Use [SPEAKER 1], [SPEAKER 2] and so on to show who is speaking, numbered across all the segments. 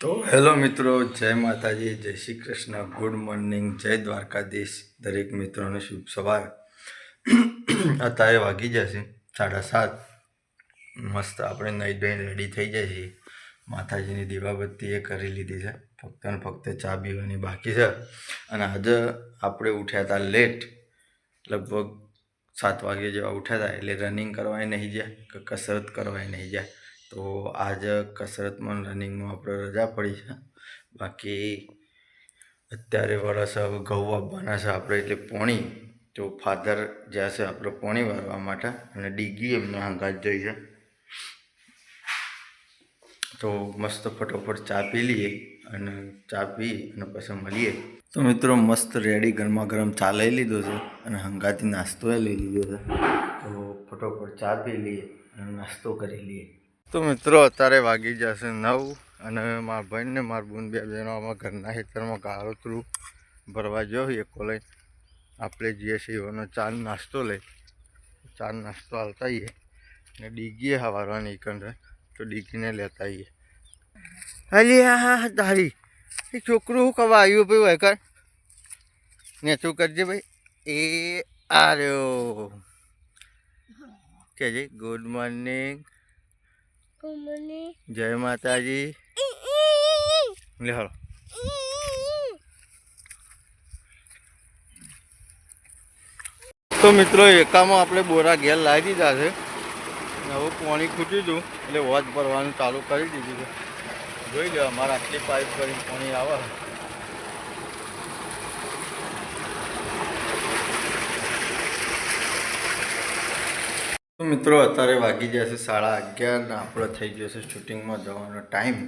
[SPEAKER 1] તો હેલો મિત્રો, જય માતાજી, જય શ્રી કૃષ્ણ. ગુડ મોર્નિંગ, જય દ્વારકાધીશ, દરેક મિત્રોને શુભ સવાર. અત્યારે વાગી જશે, સાડા સાત. મસ્ત આપણે નહીં ધોઈને રેડી થઈ જાય છીએ માતાજીની દીવાબત્તી એ કરી લીધી છે. ફક્ત ને ફક્ત ચા પીવાની બાકી છે. અને આજે આપણે ઉઠ્યા હતા લેટ લગભગ સાત વાગે જેવા ઉઠ્યા હતા એટલે રનિંગ કરવાય નહીં જાય, કે કસરત કરવાય નહીં જાય. તો આજ કસરતમાં રનિંગમાં આપણે રજા પડી છે. બાકી અત્યારે વરસ ઘઉં આપવાના છે આપણે, એટલે પોણી તો ફાધર જ્યાં આપણે પોણી વારવા માટે અને ડીગી એમને હંગાત જોઈ છે. તો મસ્ત ફટોફટ ચા પી લઈએ અને ચા પી અને પછી મળીએ. તો મિત્રો મસ્ત રેડી ગરમા ગરમ ચા લઈ લીધો છે અને હંગાથી નાસ્તો લઈ લીધો છે. તો ફટોફટ ચા પી લઈએ અને નાસ્તો કરી લઈએ. તો મિત્રો અત્યારે વાગી જશે નવ અને મારા ભાઈને મારા બૂન બે બહેનો આમાં ઘરના ખેતરમાં કાળોતરું ભરવા જોઈએ કોલેજ આપણે જઈએ છીએ એનો ચા નાસ્તો લઈ ચા નાસ્તો હાલતા આવીએ ને ડીગીએ હવારવાની એકંદર તો ડીગીને લેતા આવીએ અલી હા હા તારી. એ છોકરું શું કવા આવ્યું ભાઈ? વહેકર ને શું કરજે ભાઈ. એ આર્યો કે ગુડ મોર્નિંગ જય માતાજી. લે હાલો. તો મિત્રો, એકામાં આપણે બોરા ઘેર લાવી દીધા છે. હવે પાણી ખૂટ્યું હતું, એટલે વોચ ભરવાનું ચાલુ કરી દીધું છે. જોઈ લો, અમારે આટલી પાઇપ કરીને પાણી આવે. મિત્રો, અત્યારે વાગી જશે સાડા અગિયાર આપણો થઈ ગયો છે શૂટિંગમાં જવાનો ટાઈમ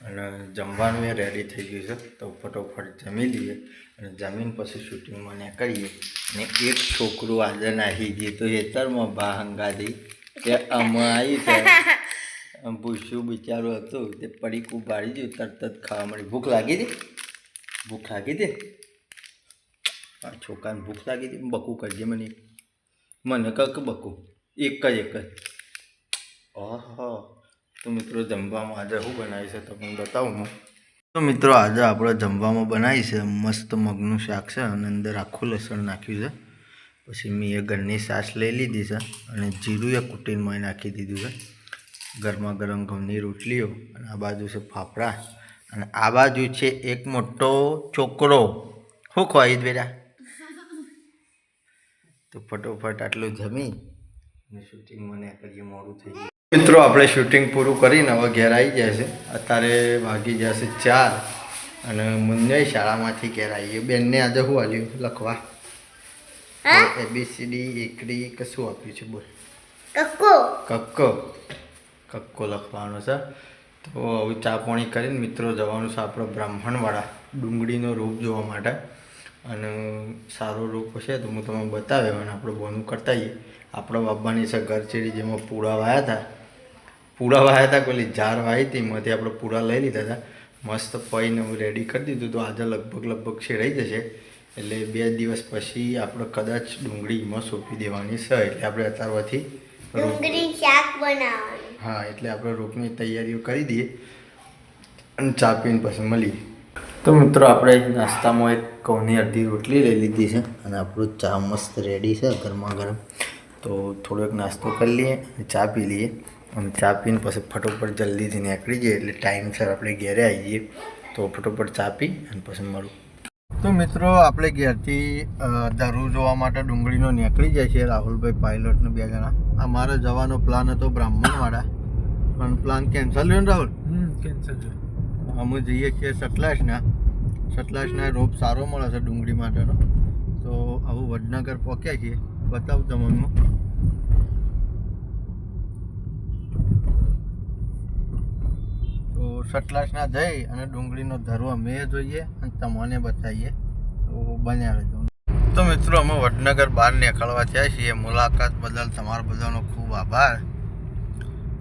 [SPEAKER 1] અને જમવાનું એ રેડી થઈ ગયું છે. તો ફટોફટ જમી લઈએ અને જમીન પછી શૂટિંગમાં નીકળીએ. અને એક છોકરું આજે નાહી ગયું તો હેતરમાં ભા હંગાથી કે આમાં આવી આમ ભૂસ્યું બિચારું હતું તે પડી બાળી ગયું તરત જ ખાવા મળી. ભૂખ લાગી હતી? ભૂખ લાગી હતી? છોકરાને ભૂખ લાગી હતી? બકું કરજે મને. મને કક બકું? એક જ એક જ. ઓહો. તો મિત્રો જમવામાં આજે શું બનાવી છે તમને બતાવું હું. તો મિત્રો આજે આપણે જમવામાં બનાવી છે મસ્ત મગનું શાક છે અને અંદર આખું લસણ નાખ્યું છે. પછી મેં એ ઘરની સાસ લઈ લીધી છે અને જીરું એ કુટીનમાં નાખી દીધું છે. ગરમા ગરમ ઘઉંની રોટલીઓ અને આ બાજુ છે ફાફડા અને આ બાજુ છે એક મોટો છોકરો. શું ખવાય બેટા તો ફટોફટ આટલું જમી અને મને કરીએ મોડું થઈ ગયું. મિત્રો આપણે શૂટિંગ પૂરું કરીને હવે ઘેર આવી જાય છે. અત્યારે વાગી જશે ચાર અને મુન્નય શાળામાંથી ઘેર આવીએ બેનને આજે શું આવ્યું લખવા. એબીસીડી એકડી કશું આપ્યું છે? બોલ.
[SPEAKER 2] કક્કો.
[SPEAKER 1] કક્કો. કક્કો લખવાનો છે. તો હવે ચા પાણી કરીને મિત્રો જવાનું છે આપણો બ્રાહ્મણવાળા ડુંગળીનો રૂપ જોવા માટે. અને સારો રૂપ હશે તો હું તમને બતાવ્યો અને આપણે બોનું કરતા આવીએ. આપણે બાબાની છે ઘરચેડી જેમાં પૂળા વાયા હતા પૂળા વાયા હતા પેલી ઝાર વાવી હતી એમાંથી આપણે પૂળા લઈ લીધા હતા મસ્ત પૈને હું રેડી કરી દીધું તો. આજે લગભગ લગભગ શેરાઈ જશે. એટલે બે દિવસ પછી આપણે કદાચ ડુંગળીમાં સોંપી દેવાની છે. એટલે આપણે અત્યારથી
[SPEAKER 2] ડુંગળી શાક બનાવવાનું.
[SPEAKER 1] હા એટલે આપણે રોપની તૈયારીઓ કરી દઈએ અને ચા પીને પછી મળીએ. તો મિત્રો આપણે નાસ્તામાં એક ઘઉંની અડધી રોટલી લઈ લીધી છે અને આપણું ચા મસ્ત રેડી છે ગરમા ગરમ. તો થોડોક નાસ્તો કરી લઈએ અને ચા પી લઈએ અને ચા પીને પછી ફટોફટ જલ્દીથી નીકળી જઈએ એટલે ટાઈમસર આપણે ઘેરે આવી જઈએ તો ફટોફટ ચા પી અને પછી મળું। તો મિત્રો આપણે ઘેરથી દરુ જોવા માટે ડુંગળીનો નીકળી જાય છે રાહુલભાઈ પાયલોટને બે જણા। અમારો જવાનો પ્લાન હતો બ્રાહ્મણવાળા પણ પ્લાન કેન્સલ રહ્યો ને રાહુલ?
[SPEAKER 3] કેન્સલ છે
[SPEAKER 1] અમે જઈએ છીએ સતલાસના સતલાસના રોપ સારો મળે છે ડુંગળી માટેનો। તો આવું વડનગર પહોંચ્યા છીએ। બતાવું તમને. તો સટલાસના જઈ અને ડુંગળીનો ધરવા મેં જોઈએ અને તમને બતાવીએ. તો બન્યા રહેજો તો મિત્રો, અમે વડનગર બહાર નીકળવા થયા છીએ. મુલાકાત બદલ તમારા બધાનો ખૂબ આભાર.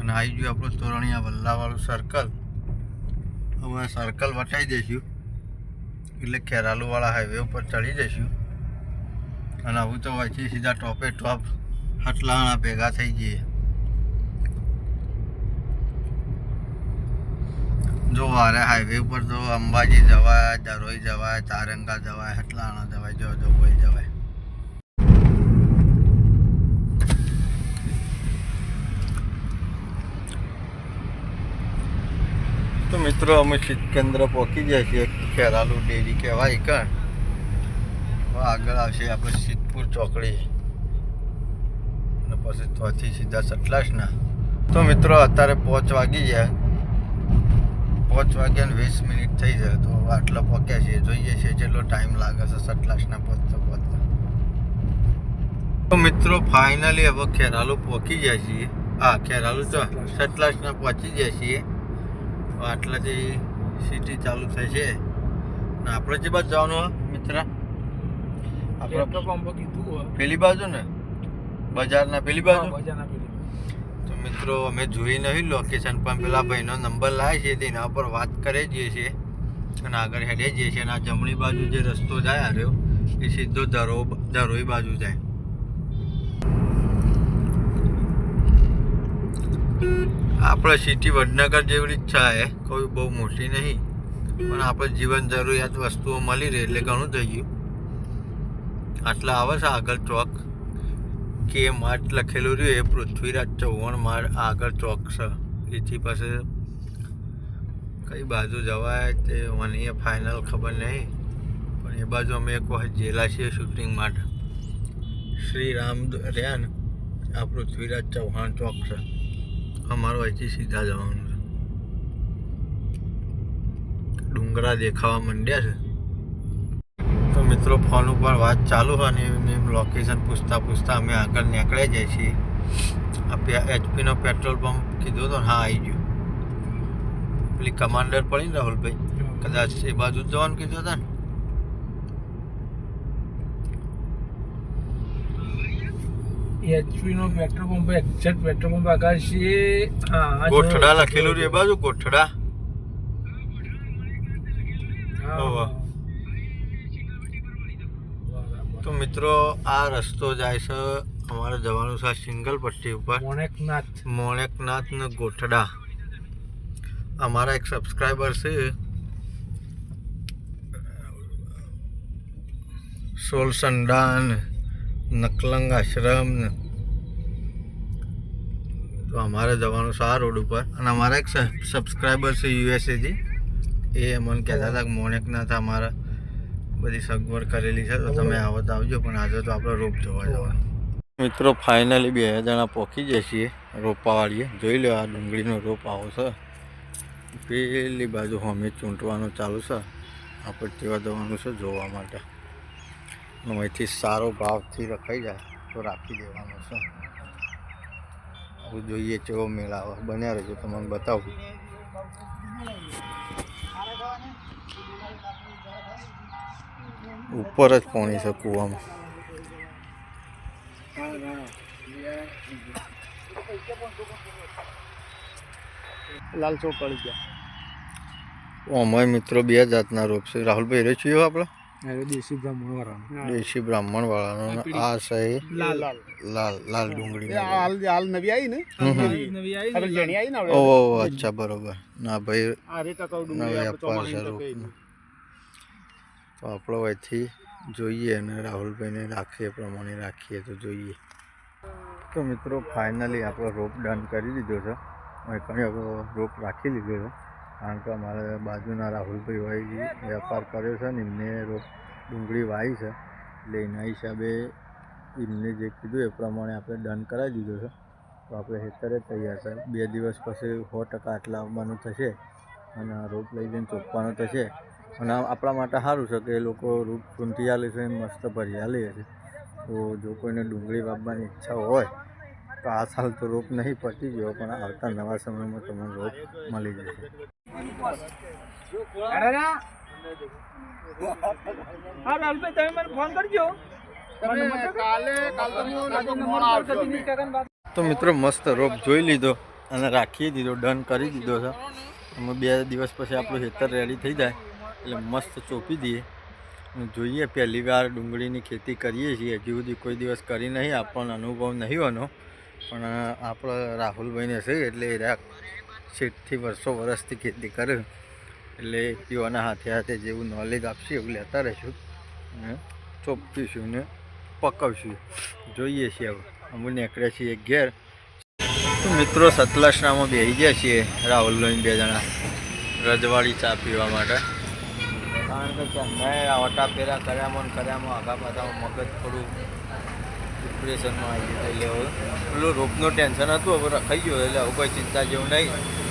[SPEAKER 1] અને આવી ગયું આપણું તોરણિયા વલ્લાવાળું સર્કલ હવે સર્કલ વટાઈ દઈશું. એટલે ખેરાલુવાળા હાઈવે ઉપર ચડી જઈશું. અને આવું તો વચ્ચે સીધા ટોપે ટોપ હટલાણા ભેગા થઈ જઈએ જો વારે હાઈવે ઉપર તો અંબાજી જવાય, દરોઈ જવાય, તારંગા જવાય, હટલાણા જવાય, જો જો કોઈ જવાય. તો મિત્રો, અમે શીત કેન્દ્ર પહોંચી જાય છીએ. ખેરાલુ ડેરી કહેવાય કણ? આગળ આવશે આપણે સિદ્ધપુર ચોકડી. અને પછી ત્યાંથી સીધા સટલાસના. તો મિત્રો અત્યારે પાંચ વાગી ગયા પાંચ વાગ્યા ને વીસ મિનિટ થઈ જાય તો આટલા પહોંચ્યા છીએ જોઈએ છીએ જેટલો ટાઈમ લાગે છે સટલાસના પહોંચતા પહોંચતા. તો મિત્રો ફાઇનલી હવે ખેરાલુ પહોંચી ગયા છીએ. હા ખેરાલુ તો સટલાસના. પહોંચી ગયા છીએ. આટલા આટલાથી સિટી ચાલુ થઈ છે ને આપણે જે બાદ જવાનું મિત્ર? આપણે
[SPEAKER 3] પંપ કીધું હોય.
[SPEAKER 1] પેલી બાજુ ને? બજારના પેલી બાજુ?
[SPEAKER 3] બજારના પેલી.
[SPEAKER 1] તો મિત્રો અમે જોઈ નહીં લોકેશન પણ પેલા ભાઈનો નંબર લાવે છે તેના પર વાત કરે જઈએ છીએ અને આગળ હેડે જઈએ છીએ અને આ જમણી બાજુ જે રસ્તો જાય આ રહ્યો એ સીધો ધરો ધરોઈ બાજુ જાય. આપણે સિટી વડનગર જેવી જ છે. કોઈ બહુ મોટી નહીં. પણ આપણે જીવન જરૂરિયાત વસ્તુઓ મળી રહે એટલે ઘણું થઈ ગયું. આટલા આવે છે આગળ ચોક કે માર્ટ લખેલું રહ્યું એ પૃથ્વીરાજ ચૌહાણ માર્ટ આગળ ચોક છે. એથી પાસે કઈ બાજુ જવાય તે મને ફાઇનલ ખબર નહીં. પણ એ બાજુ અમે એક વખત જેલા છીએ શૂટિંગ માટે. શ્રી રામ રહ્યા ને, આ પૃથ્વીરાજ ચૌહાણ ચોક છે. અમારું અહીંથી સીધા જવાનું છે. ડુંગરા દેખાવા માંડ્યા છે. મિત્રો ફોન ઉપર વાત ચાલુ અને એમ લોકેશન પૂછતા પૂછતા અમે આગળ નીકળ્યા જઈએ છીએ. એચપીનો પેટ્રોલ પંપ કીધું તો હા આવી ગયું. પેલી કમાન્ડર પડી ને રાહુલભાઈ કદાચ એ બાજુ જ જવાનું કીધું હતા ને.
[SPEAKER 3] એચપીનો petrol pump exact petrol pump આગળ છે.
[SPEAKER 1] ગોઠડા લખેલું છે એ બાજુ ગોઠડા. તો મિત્રો આ રસ્તો જાય છે અમારે જવાનું છે સિંગલ પટ્ટી ઉપર.
[SPEAKER 3] મોણેકનાથ.
[SPEAKER 1] મોણેકનાથ ને ગોઠડા. અમારા એક સબસ્ક્રાઈબર છે. સોલસંડાન નકલંગ આશ્રમ. ને તો અમારે જવાનું છે આ રોડ ઉપર. અને અમારા એક સબસ્ક્રાઈબર છે યુએસએથી એ મને કહેતા હતા કે મોણેકનાથ અમારા બધી સગવડ કરેલી છે તો તમે આવો તો આવજો પણ આજે તો આપણે રોપ જોવા જવાનું. મિત્રો ફાઇનલી બે જણા પહોંચી જઈએ છીએ રોપાવાળીએ. જોઈ લો આ ડુંગળીનો રોપ આવો છે. પેલી બાજુ અમે ચૂંટવાનું ચાલુ છે. આપણે તેવા જવાનું છે જોવા માટે. અહીંથી સારો ભાવથી રખાઈ જાય તો રાખી દેવાનો છે. આવું જોઈએ કેવો મેળાવો બન્યા રહેજો તમને બતાવું. ઉપર જ પાણી છે કૂવામાં
[SPEAKER 3] લાલ ચોક ગયા.
[SPEAKER 1] અમારે મિત્રો બે જાતના રોપ છે. રાહુલભાઈ રે છીએ આપણે
[SPEAKER 3] દેશી બ્રાહ્મણ વાળા
[SPEAKER 1] દેશી બ્રાહ્મણ વાળાનો આ સહી
[SPEAKER 3] લાલ.
[SPEAKER 1] લાલ લાલ ડુંગળી
[SPEAKER 4] હાલ હાલ નવી આવી ને?
[SPEAKER 3] નવી આવી
[SPEAKER 4] આપણે જેણી આવી ને આપણે
[SPEAKER 1] ઓહો અચ્છા બરોબર. ના ભાઈ
[SPEAKER 4] આ રીતે ડુંગળી આપણે તો
[SPEAKER 1] આપણો અહીંથી જોઈએ અને રાહુલભાઈને રાખીએ એ પ્રમાણે રાખીએ તો જોઈએ. તો મિત્રો ફાઇનલી આપણો રોપ ડન કરી દીધો છે. ઘણી રોપ રાખી લીધો છે. કારણ કે અમારે બાજુના રાહુલભાઈ હોય વેપાર કર્યો છે ને, એમને ડુંગળી વાવી છે. એટલે એના હિસાબે એમને જે કીધું એ પ્રમાણે આપણે ડન કરાવી દીધો છે. તો આપણે હેતરે તૈયાર છે. બે દિવસ પછી સો ટકા આટલા આવવાનું થશે અને રોપ લઈ જઈને ચોપવાનું થશે. અને આપણા માટે સારું છે કે એ લોકો રૂપ ચૂંટી આલે છે, મસ્ત ભરી આલે છે. તો જો કોઈને ડુંગળી વાવવાની ઈચ્છા હોય, તો આ સાલ તો રોપ નહીં પતી ગયો, પણ આવતા નવા સમયમાં તમને રોપ મળી જશે.
[SPEAKER 3] હા લાલભાઈ તમે મને ફોન કરજો.
[SPEAKER 4] તમે કાલે કાલ તમે લગભગ મોડા આવશો.
[SPEAKER 1] તો મિત્રો મસ્ત રોપ જોઈ લીધો અને રાખી દીધો ડન કરી દીધો છે. અમે બે દિવસ પછી આપણું ખેતર રેડી થઈ જાય એટલે મસ્ત ચોપી દઈએ. જોઈએ પહેલી વાર ડુંગળીની ખેતી કરીએ છીએ. હજી સુધી કોઈ દિવસ કરી નહીં આપણને અનુભવ નહીં હોનો પણ આપણે રાહુલભાઈને છે એટલે એ વર્ષો વર્ષથી ખેતી કરે. એટલે પીવાના હાથે હાથે જેવું નોલેજ આપશે એવું લેતા રહીશું. અને ચોપીશું ને પકવશું. જોઈએ છીએ હવે. અમે નીકળે છીએ ઘેર. મિત્રો સતલાસણામાં બેસી ગયા છીએ રાહુલ લોહીને બે જણા. રજવાડી ચા પીવા માટે. કારણ કે ચંદાએ વટા પહેરા કર્યામાં કર્યામાં આગા પાછામાં મગજ થોડું ડિપ્રેશનમાં આવી ગયું એટલે પેલું રોગનું ટેન્શન હતું, હવે રખાઈ ગયું, એટલે હવે કોઈ ચિંતા જેવું નહીં.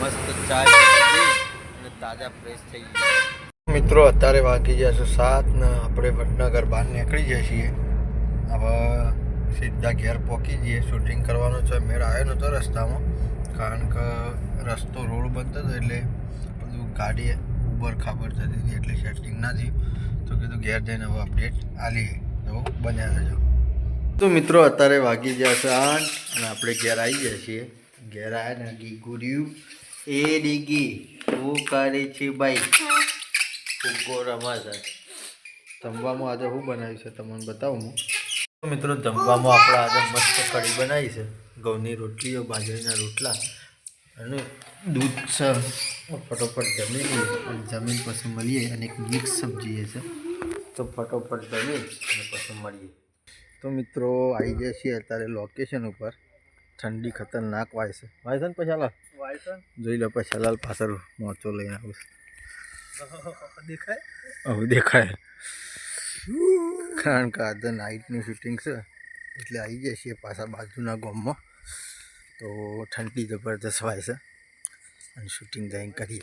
[SPEAKER 1] મસ્ત ચા અને તાજા ફ્રેશ થઈ ગયું. મિત્રો, અત્યારે વાગી છે સાત ને આપણે વડનગર બહાર નીકળી જઈએ છીએ. હવે સીધા ઘેર પહોંચી જઈએ. શૂટિંગ કરવાનો છે. મેળ આવ્યો નહોતો રસ્તામાં, કારણ કે રસ્તો રોડ બંધ હતો એટલે બધું ગાડી ઉબર ખાબર થતી હતી એટલે સેટિંગ ના થયું. તો કીધું ઘેર જઈને હવે અપડેટ આલી તો બન્યા રહેજો. તો મિત્રો, અત્યારે વાગી ગયા છે આઠ અને આપણે ઘેર આવી ગયા છીએ. ઘેર આવ્યા ને ગી ગુર્યું એ ડીગી હું કરે છે ભાઈ ફુગ્ગો રમા છે જમવામાં આજે શું બનાવ્યું છે તમને બતાવું હું? તો મિત્રો જમવામાં આપણે આજે મસ્ત કઢી બનાવી છે. ઘઉંની રોટલીઓ બાજરીના રોટલા અને દૂધ છે. ફટોફટ જમી લઈએ. અને જમીન પછી મળીએ અને એક મિક્સ સબ્જી છે તો ફટોફટ જમી અને પછી મળીએ. તો મિત્રો આવી જશે અત્યારે લોકેશન ઉપર. ઠંડી ખતરનાક વાય છે. વાય છે ને પછી હાલ? જોઈ લો પછી હાલ પાછળ મોચો લઈને આવું
[SPEAKER 3] દેખાય?
[SPEAKER 1] હવે દેખાય. કારણ કે આજે નાઇટનું શૂટિંગ છે એટલે આવી ગયા છીએ પાછા બાજુના ગામમાં. તો ઠંડી જબરદસ્ત વાય છે. અને શૂટિંગ જઈને કરીએ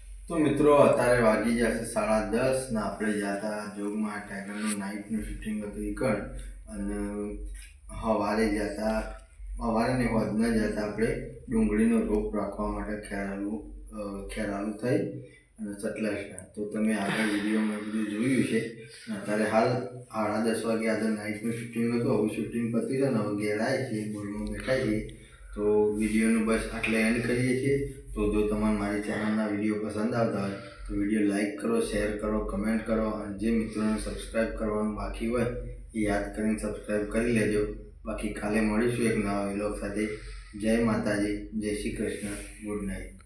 [SPEAKER 1] તો મિત્રો, અત્યારે વાગી જશે સાડા દસ ને આપણે જતા જોગમાં ટાઈગરનું નાઇટનું શૂટિંગ હતું એકણ અને સવારે જતા સવારે ને હોદને જ હતા આપણે ડુંગળીનો રોપ રાખવા માટે ખેરાલું ખેરાલું થઈ અને સતલાસના તો તમે આગળ વિડીયોમાં બધું જોયું છે. અત્યારે હાલ સાડા દસ વાગે આજે નાઇટનું શૂટિંગ હતું, હવે શૂટિંગ પતી છે ને હવે ઘેરાય છે બોલમાં બેઠા છીએ. તો વિડીયોનું બસ આટલે એન્ડ કરીએ છીએ. તો જો તમારે મારી ચેનલના વીડિયો પસંદ આવતા હોય, તો વીડિયો લાઇક કરો, શેર કરો, કમેન્ટ કરો અને જે મિત્રોને સબસ્ક્રાઈબ કરવાનું બાકી હોય એ યાદ કરીને સબસ્ક્રાઈબ કરી લેજો. બાકી કાલે મળીશું એક નવા વિલોગ સાથે. જય માતાજી, જય શ્રી કૃષ્ણ. Good night